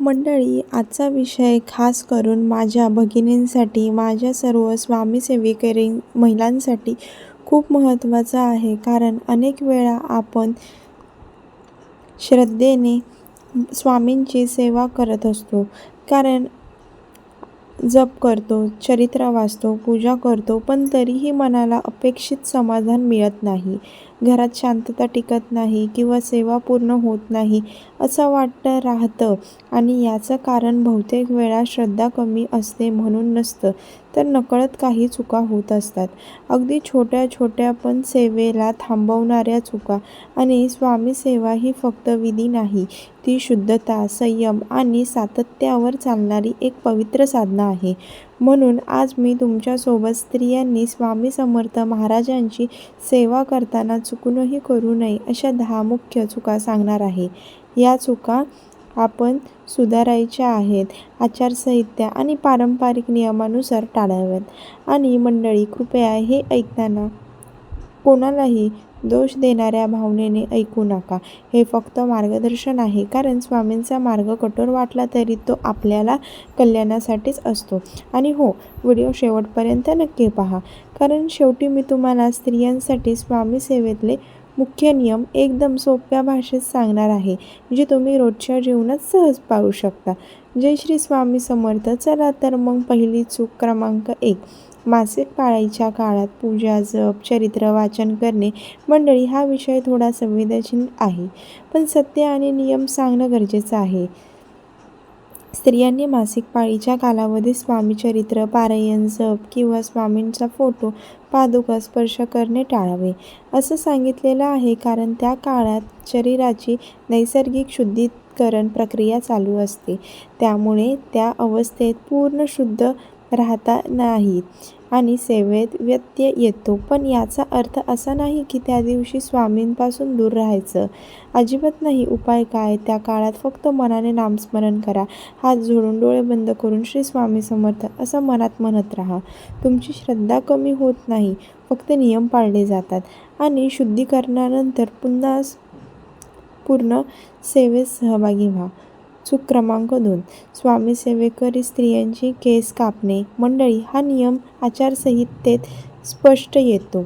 मंडळी आजचा विषय खास करून माझ्या भगिनींसाठी माझ्या सर्व स्वामीसेवेकरी महिलांसाठी खूप महत्त्वाचा आहे. कारण अनेक वेळा आपण श्रद्धेने स्वामींची सेवा करत असतो. कारण जप करतो चरित्र वाचतो पूजा करतो पण तरीही मनाला अपेक्षित समाधान मिळत नाही. घरात शांतता टिकत नाही किंवा सेवा पूर्ण होत नाही असं वाटतं राहतं. आणि याचं कारण बहुतेक वेळा श्रद्धा कमी असते म्हणून नसतं तर नकळत काही चुका होत असतात. अगदी छोट्या छोट्या पण सेवेला थांबवणाऱ्या चुका आणि स्वामी सेवा ही फक्त विधी नाही ती शुद्धता संयम आणि सातत्यावर चालणारी एक पवित्र साधना आहे. म्हणून आज मी तुमच्यासोबत स्त्रियांनी स्वामी समर्थ महाराजांची सेवा करताना चुकूनही करू नये अशा दहा मुख्य चुका सांगणार आहे. या चुका आपण सुधारायच्या आहेत. आचारसंहिता आणि पारंपरिक नियमानुसार टाळाव्यात. आणि मंडळी कृपया हे ऐकताना कोणालाही दोष देणाऱ्या भावनेने ऐकू नका. हे फक्त मार्गदर्शन आहे. कारण स्वामींचा मार्ग कठोर वाटला तरी तो आपल्याला कल्याणासाठीच असतो. आणि हो व्हिडिओ शेवटपर्यंत नक्की पहा. कारण शेवटी मी तुम्हाला स्त्रियांसाठी स्वामी सेवेतले मुख्य नियम एकदम सोप्या भाषेत सांगणार आहे जे तुम्ही रोजच्या जीवनात सहज पाहू शकता. जय श्री स्वामी समर्थ. चला तर मग पहिली चूक क्रमांक एक. मासिक पाळीच्या काळात पूजा जप चरित्र वाचन करणे मंडळी हा विषय थोडा संवेदनशील आहे. पण सत्य आणि नियम सांगणं गरजेचं आहे. स्त्रियांनी मासिक पाळीच्या कालावधीत स्वामीचरित्र पारायण जप किंवा स्वामींचा फोटो पादुका स्पर्श करणे टाळावे. असं सांगितलेलं आहे कारण त्या काळात शरीराची नैसर्गिक शुद्धीकरण प्रक्रिया चालू असते. त्यामुळे त्या अवस्थेत पूर्ण शुद्ध राहता नाही आणि सेवेत व्यत्यय येतो. पण याचा अर्थ असा नाही की त्या दिवशी स्वामींपासून दूर राहायचं. अजिबात नाही. उपाय काय? त्या काळात फक्त मनाने नामस्मरण करा. हात जोडून डोळे बंद करून श्री स्वामी समर्थ असं मनात म्हणत राहा. तुमची श्रद्धा कमी होत नाही. फक्त नियम पाळले जातात. आणि शुद्धीकरणानंतर पुन्हा पूर्ण सेवेत सहभागी व्हा. चूक क्रमांक दोन. स्वामी सेवेकरी स्त्रियांची केस कापणे. मंडळी हा नियम आचारसंहितेत स्पष्ट येतो.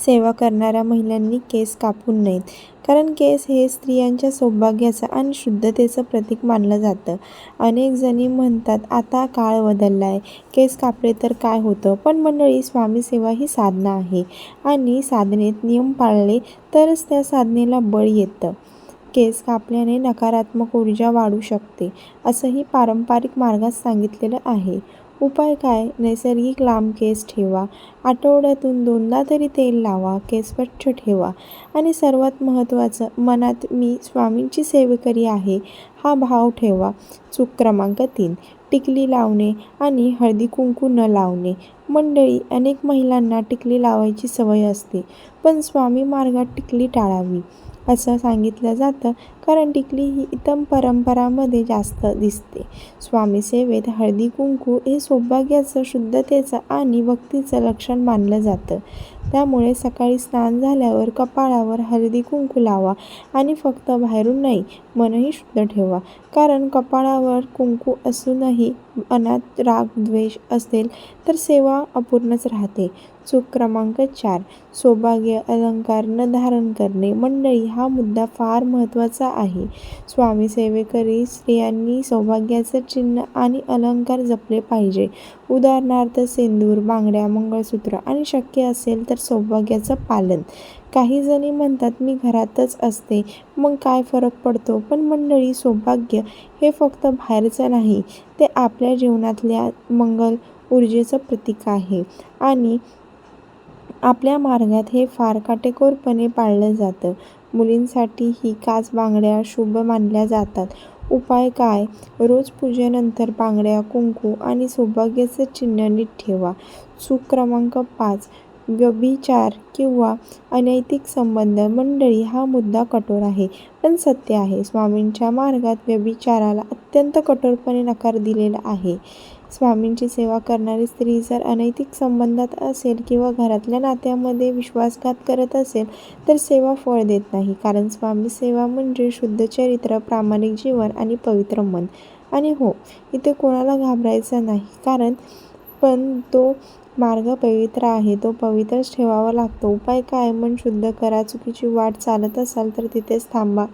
सेवा करणाऱ्या महिलांनी केस कापू नयेत. कारण केस हे स्त्रियांच्या सौभाग्याचं आणि शुद्धतेचं प्रतीक मानलं जातं. अनेक जणी म्हणतात आता काळ बदलला आहे केस कापले तर काय होतं? पण मंडळी स्वामी सेवा ही साधना आहे. आणि साधनेत नियम पाळले तरच त्या साधनेला बळ येतं. केस कापल्याने नकारात्मक ऊर्जा वाढू शकते असंही पारंपरिक मार्गात सांगितलेलं आहे. उपाय काय? नैसर्गिक लांब केस ठेवा. आठवड्यातून दोनदा तरी तेल लावा केस स्वच्छ ठेवा. आणि सर्वात महत्त्वाचं मनात मी स्वामींची सेवेकरी आहे हा भाव ठेवा. चूक क्रमांक तीन टिकली लावणे आणि हळदी कुंकू न लावणे. मंडळी अनेक महिलांना टिकली लावायची सवय असते पण स्वामी मार्गात टिकली टाळावी. असं सांगितलं जातं. कारण टिकली ही इतम परंपरामध्ये जास्त दिसते. स्वामी सेवेत हळदी कुंकू हे सौभाग्याचं शुद्धतेचं आणि भक्तीचं लक्षण मानलं जातं. त्यामुळे सकाळी स्नान झाल्यावर कपाळावर हळदी कुंकू लावा आणि फक्त बाहेरून नाही मनही शुद्ध ठेवा. कारण कपाळावर कुंकू असूनही अनात राग द्वेष असेल तर सेवा अपूर्णच राहते. चूक क्रमांक चार. सौभाग्य अलंकार न धारण करणे मंडळी हा मुद्दा फार महत्त्वाचा आहे. स्वामी सेवेकरी स्त्रियांनी सौभाग्याचं चिन्ह आणि अलंकार जपले पाहिजे. उदाहरणार्थ सिंदूर बांगड्या मंगळसूत्र आणि शक्य असेल तर सौभाग्याचं पालन. काही जणी म्हणतात मी घरातच असते. मग काय फरक पडतो? पण मंडळी सौभाग्य हे फक्त बाहेरचं नाही. ते आपल्या जीवनातल्या मंगल ऊर्जेचं प्रतीक आहे. आणि आपल्या मार्गात हे फार काटेकोरपणे पाळलं जातं. मुलींसाठी ही काच बांगड्या शुभ मानल्या जातात. उपाय काय? रोज पूजेनंतर बांगड्या कुंकू आणि सौभाग्याचं चिन्ह नीट ठेवा. चूक क्रमांक पाच व्यभिचार किंवा अनैतिक संबंध मंडळी हा मुद्दा कठोर आहे पण सत्य आहे. स्वामींच्या मार्गात व्यभिचाराला अत्यंत कठोरपणे नकार दिलेला आहे. स्वामींची सेवा करणारी स्त्री जर अनैतिक संबंधात असेल किंवा घरातल्या नात्यामध्ये विश्वासघात करत असेल तर सेवा फळ देत नाही. कारण स्वामी सेवा म्हणजे शुद्ध चरित्र प्रामाणिक जीवन आणि पवित्र मन. आणि हो इथे कोणाला घाबरायचं नाही. कारण पण तो मार्ग पवित्र आहे. तो पवित्रच ठेवावा लागतो. उपाय काय? मन शुद्ध करा. चुकीची वाट चालत असाल तर तिथेच थांबा.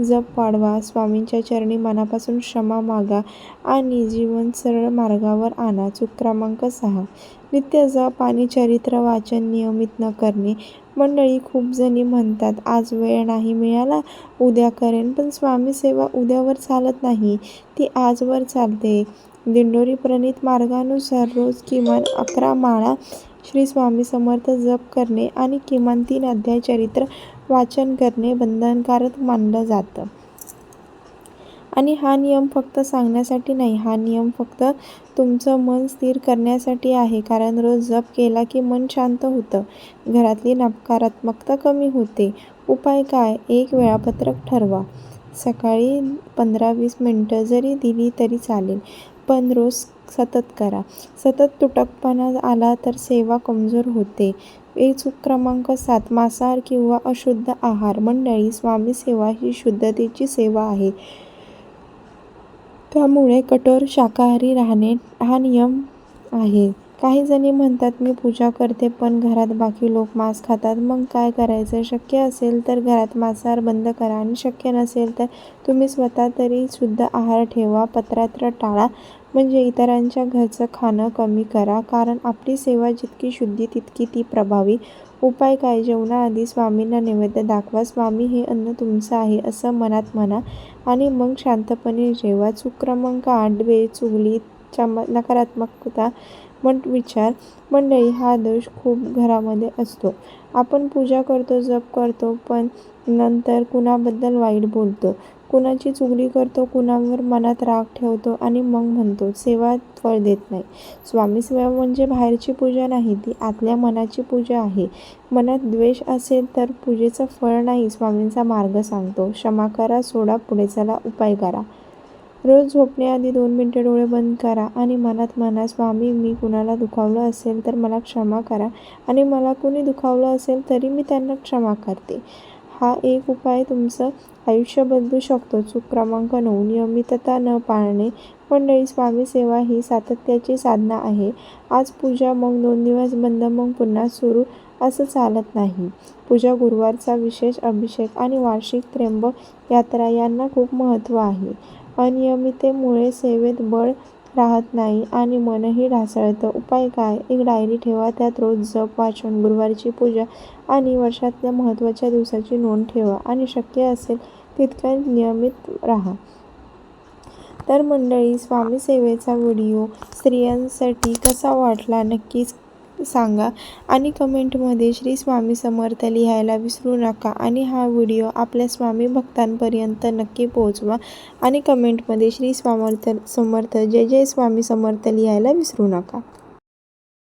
जप वाढवा. स्वामींच्या चरणी मनापासून क्षमा मागा आणि जीवन सरळ मार्गावर आणा. चूक क्रमांक सहा. नित्य जप आणि चरित्र वाचन नियमित न करणे. मंडळी खूप जणी म्हणतात आज वेळ नाही मिळाला उद्या करेन. पण स्वामी सेवा उद्यावर चालत नाही. ती आजवर चालते. दिंडोरी प्रणित मार्गानुसार रोज किमान अकरा माळा श्री स्वामी समर्थ जप करणे आणि किमान तीन अध्याय चरित्र वाचन करणे बंधनकारक मानलं जातं. आणि हा नियम फक्त सांगण्यासाठी नाही हा नियम फक्त तुमचं मन स्थिर करण्यासाठी आहे. कारण रोज जप केला की मन शांत होतं. घरातली नकारात्मकता कमी होते. उपाय काय? एक वेळापत्रक ठरवा. सकाळी पंधरा वीस मिनटं जरी दिली तरी चालेल. पण रोज सतत करा. सतत तुटकपणा आला तर सेवा कमजोर होते. एक चूक क्रमांक सात मांसाहार किंवा अशुद्ध आहार. मंडळी स्वामी सेवा ही शुद्धतेची सेवा आहे. त्यामुळे कठोर शाकाहारी राहणे हा नियम आहे. काही जणी म्हणतात मी पूजा करते पण घरात बाकी लोक मांस खातात. मग काय करायचं? शक्य असेल तर घरात मांसाहार बंद करा. आणि शक्य नसेल तर तुम्ही स्वतः तरी शुद्ध आहार ठेवा पत्रात्र टाळा. म्हणजे इतरांच्या घरचं खाणं कमी करा. कारण आपली सेवा जितकी शुद्धी तितकी ती प्रभावी. उपाय काय? जेवणाआधी स्वामींना नैवेद्य दाखवा. स्वामी हे अन्न तुमचं आहे असं मनात म्हणा. आणि मग शांतपणे जेवा. चूक क्रमांक आठ चुगली चम नकारात्मकता मट विचार मंडळी हा दोष खूप घरामध्ये असतो. आपण पूजा करतो जप करतो पण नंतर कुणाबद्दल वाईट बोलतो? कुणाची चुगली करतो कुणावर मनात राग ठेवतो आणि मग म्हणतो सेवा फळ देत नाही. स्वामी सेवा म्हणजे बाहेरची पूजा नाही ती आतल्या मनाची पूजा आहे. मनात द्वेष असेल तर पूजेचं फळ नाही स्वामींचा मार्ग सांगतो. क्षमा करा सोडा पुढे चला उपाय करा. रोज झोपण्याआधी दोन मिनटे डोळे बंद करा आणि मनात म्हणा स्वामी मी कुणाला दुखावलं असेल तर मला क्षमा करा आणि मला कुणी दुखावलं असेल तरी मी त्यांना क्षमा करते. हा एक उपाय तुमचं आयुष्य बदलू शकतो. चूक क्रमांक नऊ नियमितता न पाळणे. मंडळी स्वामी सेवा ही सातत्याची साधना आहे. आज पूजा मग दोन दिवस बंद मग पुन्हा सुरू असं चालत नाही. पूजा गुरुवारचा विशेष अभिषेक आणि वार्षिक त्र्यंबक यात्रा यांना खूप महत्त्व आहे. अनियमितेमुळे सेवेत बळ राहत नाही आणि मनही ढासळतं. उपाय काय? एक डायरी ठेवा त्यात रोज जप वाचन गुरुवारची पूजा आणि वर्षातल्या महत्त्वाच्या दिवसाची नोंद ठेवा आणि शक्य असेल तितक्या नियमित राहा. तर मंडळी स्वामी सेवेचा व्हिडिओ स्त्रियांसाठी कसा वाटला? नक्कीच सांगा आणि कमेंटमध्ये श्री स्वामी समर्थ लिहायला विसरू नका आणि हा व्हिडिओ आपल्या स्वामी भक्तांपर्यंत नक्की पोहोचवा आणि कमेंटमध्ये श्री स्वामर्थ समर्थ जय जय स्वामी समर्थ लिहायला विसरू नका.